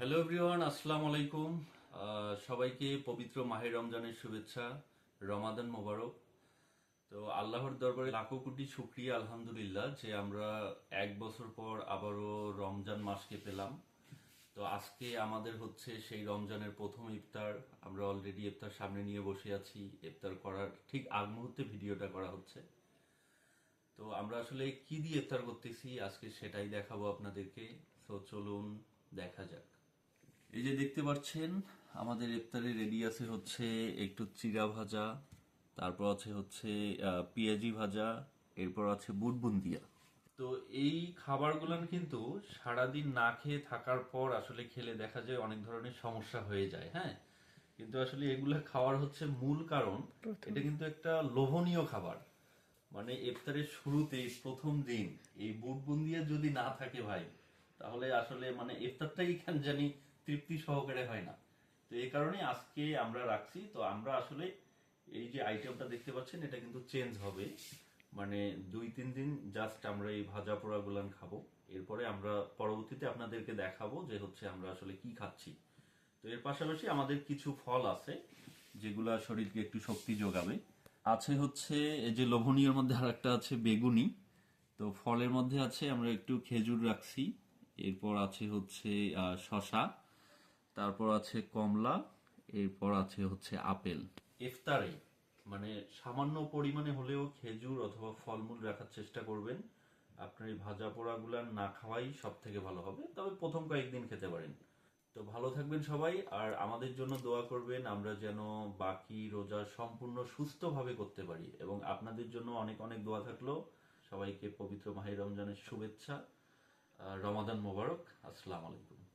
Hello everyone আসসালামু আলাইকুম সবাইকে পবিত্র মাহের রমজানের শুভেচ্ছা, রমাদান মোবারক। তো আল্লাহর দরবারে লাখো কোটি শুক্রিয়া, আলহামদুলিল্লাহ, যে আমরা এক বছর পর আবারও রমজান মাসকে পেলাম। তো আজকে আমাদের হচ্ছে সেই রমজানের প্রথম ইফতার। আমরা অলরেডি ইফতার সামনে নিয়ে বসে আছি। ইফতার করার ঠিক আগ মুহূর্তে ভিডিওটা করা হচ্ছে। তো আমরা আসলে কি দিয়ে ইফতার করতেছি, আজকে সেটাই দেখাবো আপনাদেরকে। তো চলুন, দেখা যাক। এই যে দেখতে পাচ্ছেন আমাদের ইফতারে রেডি আছে হচ্ছে একটু চিরা ভাজা তারপর আছে হচ্ছে পেঁয়াজি ভাজা এরপর আছে বুট বুন্দিয়া তো এই খাবারগুলান কিন্তু সারাদিন না খেয়ে থাকার পর আসলে খেলে দেখা যায় অনেক ধরনের সমস্যা হয়ে যায় হ্যাঁ? কিন্তু আসলে এগুলা খাওয়ার হচ্ছে মূল কারণ এটা কিন্তু একটা লোভনীয় খাবার। মানে ইফতারের শুরুতে প্রথম দিন এই বুট বুন্দিয়া যদি না থাকে ভাই তাহলে আসলে মানে ইফতারটাই কেন জানি তৃপ্তি সহকারে হয় না। তো এই কারণে আজকে আমরা রাখছি। তো আমরা আসলে এই যে আইটেমটা দেখতে পাচ্ছেন, এটা কিন্তু চেঞ্জ হবে। মানে দুই, তিন দিন জাস্ট আমরা এই ভাজা পোড়া গুলান খাব। এরপরে আমরা পরবর্তীতে আপনাদেরকে দেখাবো যে হচ্ছে আমরা আসলে কি খাচ্ছি। তো এর পাশাপাশি আমাদের কিছু ফল আছে, যেগুলা শরীরকে একটু শক্তি যোগাবে। আছে হচ্ছে এই যে লোভনীয়র মধ্যে আর একটা আছে বেগুনি। তো ফলের মধ্যে আছে আমরা একটু খেজুর রাখছি। এরপর আছে হচ্ছে শশা তারপর আছে কমলা, এরপর আছে হচ্ছে আপেল। ইফতারে মানে সামান্য পরিমাণে হলেও খেজুর অথবা ফলমূল রাখার চেষ্টা করবেন। আপনার এই ভাজা পোড়াগুলা না খাওয়াই সব থেকে ভালো হবে, তবে প্রথম কয়েকদিন খেতে পারেন। তো ভালো থাকবেন সবাই, আর আমাদের জন্য দোয়া করবেন, আমরা যেন বাকি রোজা সম্পূর্ণ সুস্থভাবে করতে পারি। এবং আপনাদের জন্য অনেক অনেক দোয়া থাকল। সবাইকে পবিত্র মাহির রমজানের শুভেচ্ছা। রমাদান মোবারক। আসসালামু আলাইকুম।